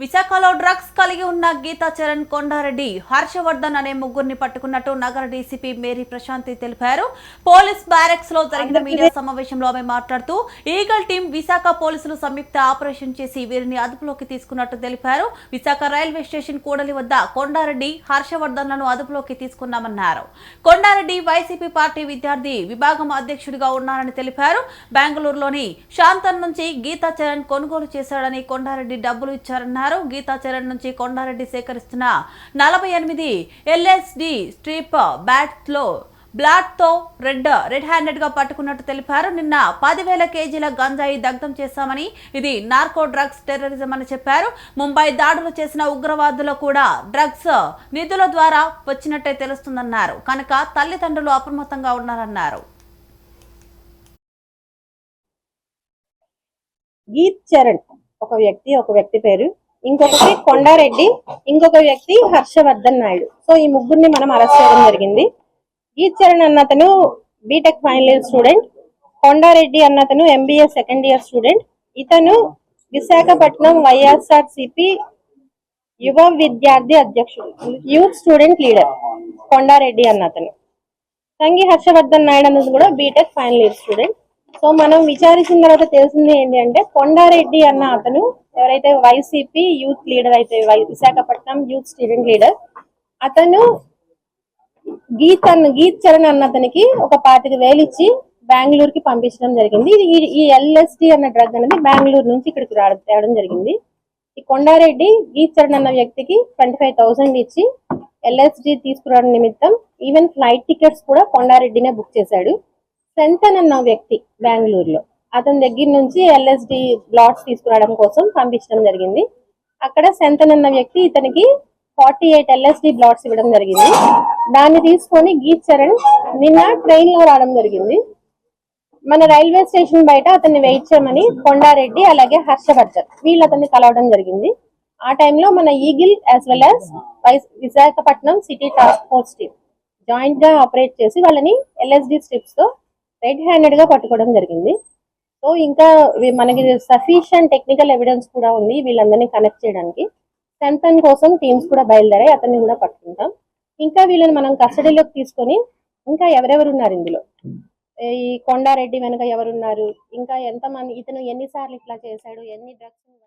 విశాఖలో డ్రగ్స్ కలిగి ఉన్న గీతా చరణ్ కొండారెడ్డి హర్షవర్ధన్ అనే ముగ్గురిని పట్టుకున్నట్టు నగర డీసీపీ మేరీ ప్రశాంతి తెలిపారు. పోలీస్ బ్యారెక్స్లో జరిగిన మీడియా సమావేశంలో ఆమె మాట్లాడుతూ ఈగల్ టీం విశాఖ పోలీసులు సంయుక్త ఆపరేషన్ చేసి వీరిని అదుపులోకి తీసుకున్నట్టు తెలిపారు. విశాఖ రైల్వే స్టేషన్ కూడలి వద్ద కొండారెడ్డి హర్షవర్ధన్లను అదుపులోకి తీసుకున్నామన్నారు. కొండారెడ్డి వైసీపీ పార్టీ విద్యార్థి విభాగం అధ్యక్షుడిగా ఉన్నారని తెలిపారు. బెంగళూరులోని శాంతన్ నుంచి గీతా చరణ్ కొనుగోలు చేశాడని కొండారెడ్డి డబ్బులు ఇచ్చారన్నారు. గీతా చరణ్ నుంచి కొండారెడ్డి సేకరిస్తున్న నలభై ఎనిమిది ఎల్ఎస్డి స్ట్రీప్ బ్యాట్లో బ్లాక్తో రెడ్ రెడ్ హ్యాండెడ్గా పట్టుకున్నట్టు తెలిపారు. నిన్న పదివేల కేజీల గంజాయి దగ్ధం చేశామని ఇది నార్కో డ్రగ్స్ టెర్రరిజం అని చెప్పారు. ముంబై దాడులు చేసిన ఉగ్రవాదులు కూడా డ్రగ్స్ నిధుల ద్వారా వచ్చినట్టే తెలుస్తుందన్నారు. కనుక తల్లిదండ్రులు అప్రమత్తంగా ఉన్నారన్నారు. గీత్ చరణ్ ఒక వ్యక్తి ఒక వ్యక్తి పేరు ఇంకొకటి కొండారెడ్డి ఇంకొక వ్యక్తి హర్షవర్ధన్ నాయుడు. సో ఈ ముగ్గురిని మనం అరెస్ట్ చేయడం జరిగింది. గీచరణ్ చరణ్ అన్న అతను B Tech final year student Kondareddy అన్న అతను ఎంబీఏ సెకండ్ ఇయర్ స్టూడెంట్ ఇతను విశాఖపట్నం వైఎస్ఆర్ సిపి యువ విద్యార్థి అధ్యక్షుడు యూత్ స్టూడెంట్ లీడర్ కొండారెడ్డి అన్న అతను సంగి హర్షవర్ధన్ నాయుడు అన్నది కూడా B Tech final year student so మనం విచారించిన తర్వాత తెలిసింది ఏంటి అంటే కొండారెడ్డి అన్న అతను ఎవరైతే వైసీపీ యూత్ లీడర్ అయితే విశాఖపట్నం యూత్ స్టూడెంట్ లీడర్ అతను గీత్ అన్న గీత్ చరణ్ అన్న అతనికి ఒక పాతిక వేలు ఇచ్చి బెంగళూరుకి పంపించడం జరిగింది. ఇది ఈ- ఈ ఎల్ఎస్డి అన్న డ్రగ్ అనేది బెంగళూరు నుంచి ఇక్కడికి రావడం తేవడం జరిగింది. ఈ కొండారెడ్డి గీత్ చరణ్ అన్న వ్యక్తికి ట్వంటీ ఫైవ్ థౌసండ్ ఇచ్చి ఎల్ఎస్డి తీసుకురావడం నిమిత్తం ఈవెన్ ఫ్లైట్ టికెట్స్ కూడా కొండారెడ్డినే బుక్ చేశాడు. సెంతన్ అన్న వ్యక్తి బెంగళూరులో. అతని దగ్గర నుంచి ఎల్ఎస్డి బ్లాట్స్ తీసుకురావడం కోసం పంపించడం జరిగింది. అక్కడ సెంతన్ అన్న వ్యక్తి ఇతనికి ఫార్టీ ఎయిట్ ఎల్ఎస్డి బ్లాట్స్ ఇవ్వడం జరిగింది. దాన్ని తీసుకొని గీత్ చరణ్ నిన్న ట్రైన్లో రావడం జరిగింది. మన రైల్వే స్టేషన్ బయట అతన్ని వెయిట్ చేయమని కొండారెడ్డి అలాగే హర్షవర్ధన్ వీళ్ళు అతన్ని కలవడం జరిగింది. ఆ టైంలో మన eagle as well as Visakhapatnam city task force team జాయింట్గా operate చేసి వాళ్ళని ఎల్ఎస్డి స్ట్రిప్స్తో రెడ్ హ్యాండెడ్గా పట్టుకోవడం జరిగింది. సో ఇంకా మనకి సఫిషియంట్ టెక్నికల్ ఎవిడెన్స్ కూడా ఉంది వీళ్ళందరినీ కనెక్ట్ చేయడానికి. సెన్సన్ కోసం టీమ్స్ కూడా బయలుదేరాయి అతన్ని కూడా పట్టుకుంటాం. ఇంకా వీళ్ళని మనం కస్టడీలోకి తీసుకొని ఇంకా ఎవరెవరు ఉన్నారు ఇందులో? ఈ కొండారెడ్డి వెనక ఎవరున్నారు? ఇంకా ఎంతమంది ఇతను ఎన్నిసార్లు ఇట్లా చేశాడు? ఎన్ని డ్రగ్స్